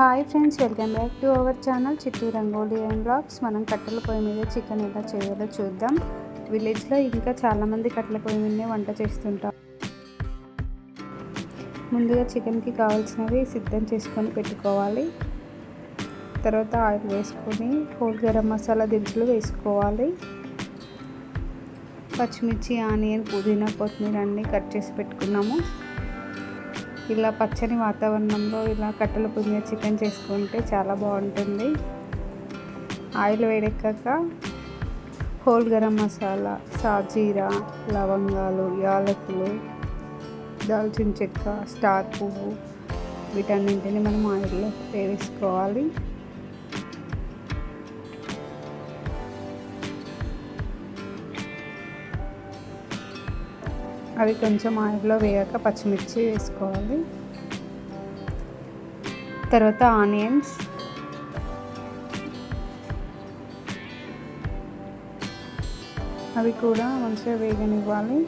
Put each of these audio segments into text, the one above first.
Hi friends welcome back to our channel Chitti Rangoli and blogs మనం కట్టెల పొయ్యి మీద చికెన్ ఎలా చేయాలో చూద్దాం. విలేజ్లో ఇంకా చాలామంది కట్టెల పొయ్యి మీదనే వంట చేస్తుంటాం ముందుగా చికెన్కి కావాల్సినవి సిద్ధం చేసుకొని పెట్టుకోవాలి. తర్వాత ఆయిల్ వేసుకొని హోల్ గరం మసాలా దినుసులు వేసుకోవాలి. పచ్చిమిర్చి ఆనియన్ పుదీనా కొత్తిమీర అన్నీ కట్ చేసి పెట్టుకున్నాము. ఇలా పచ్చని వాతావరణంలో ఇలా కట్టెల పొయ్యి చికెన్ చేసుకుంటే చాలా బాగుంటుంది. ఆయిల్ వేడెక్కాక హోల్ గరం మసాలా సాజీరా లవంగాలు యాలకులు దాల్చిన చెక్క స్టార్ పువ్వు వీటన్నింటిని మనం ఆయిల్లో వేసుకోవాలి. అవి కొంచెం ఆయిల్లో వేయక పచ్చిమిర్చి వేసుకోవాలి. తర్వాత ఆనియన్స్. అవి కూడా మంచిగా వేగనివ్వాలి.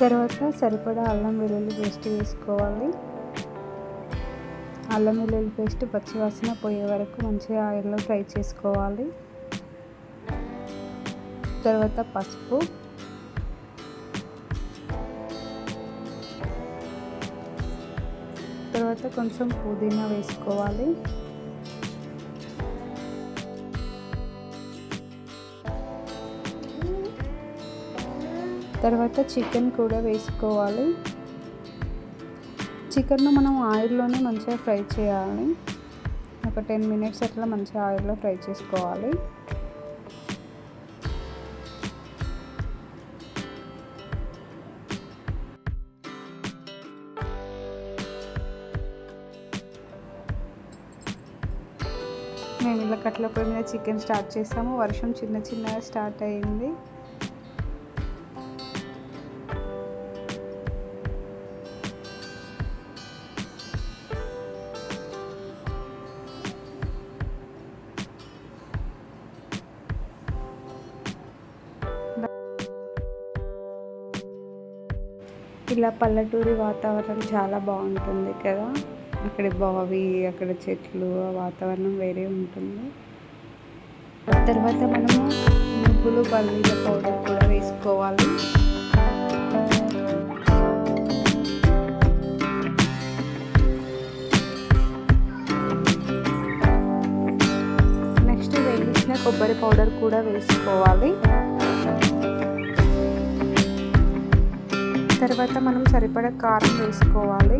తర్వాత సరిపడా అల్లం వెల్లుల్లి పేస్ట్ వేసుకోవాలి. అల్లం వెల్లుల్లి పేస్ట్ పచ్చివాసన పోయే వరకు మంచిగా ఆయిల్లో ఫ్రై చేసుకోవాలి. తర్వాత పసుపు. తర్వాత కొంచెం పుదీనా వేసుకోవాలి. తర్వాత చికెన్ కూడా వేసుకోవాలి. చికెన్ను మనం ఆయిల్లోనే మంచిగా ఫ్రై చేయాలి. ఒక టెన్ మినిట్స్ అట్లా మంచిగా ఆయిల్లో ఫ్రై చేసుకోవాలి. మేము ఇలా కట్ల పొయ్యి మీద చికెన్ స్టార్ట్ చేసాము. వర్షం చిన్న చిన్నగా స్టార్ట్ అయింది. ఇలా పల్లెటూరి వాతావరణం చాలా బాగుంటుంది కదా. అక్కడ బావి అక్కడ చెట్లు ఆ వాతావరణం వేరే ఉంటుంది. తర్వాత మనము నువ్వులు బల్లీల పౌడర్ కూడా వేసుకోవాలి. నెక్స్ట్ వేయించిన కొబ్బరి పౌడర్ కూడా వేసుకోవాలి. తర్వాత మనం సరిపడా కారం వేసుకోవాలి.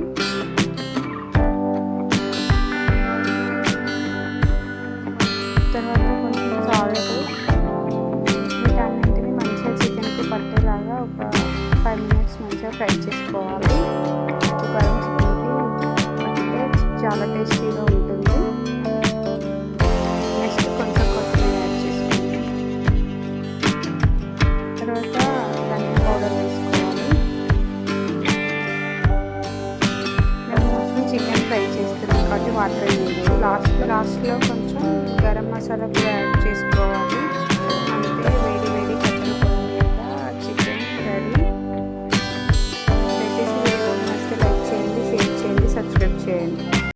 తర్వాత కొంచెం సాల్ట్ వీటన్నింటినీ మంచిగా చికెన్కి పట్టేలాగా ఒక ఫైవ్ మినిట్స్ మంచిగా ఫ్రై చేసుకోవాలి. కారం చికెన్కి అంటే చాలా టేస్టీగా ఉంటుంది. చేస్తున్నాం వాటర్ వేయాలి లాస్ట్ లాస్ట్లో కొంచెం గరం మసాలా కూడా యాడ్ చేసుకోవాలి. అంతే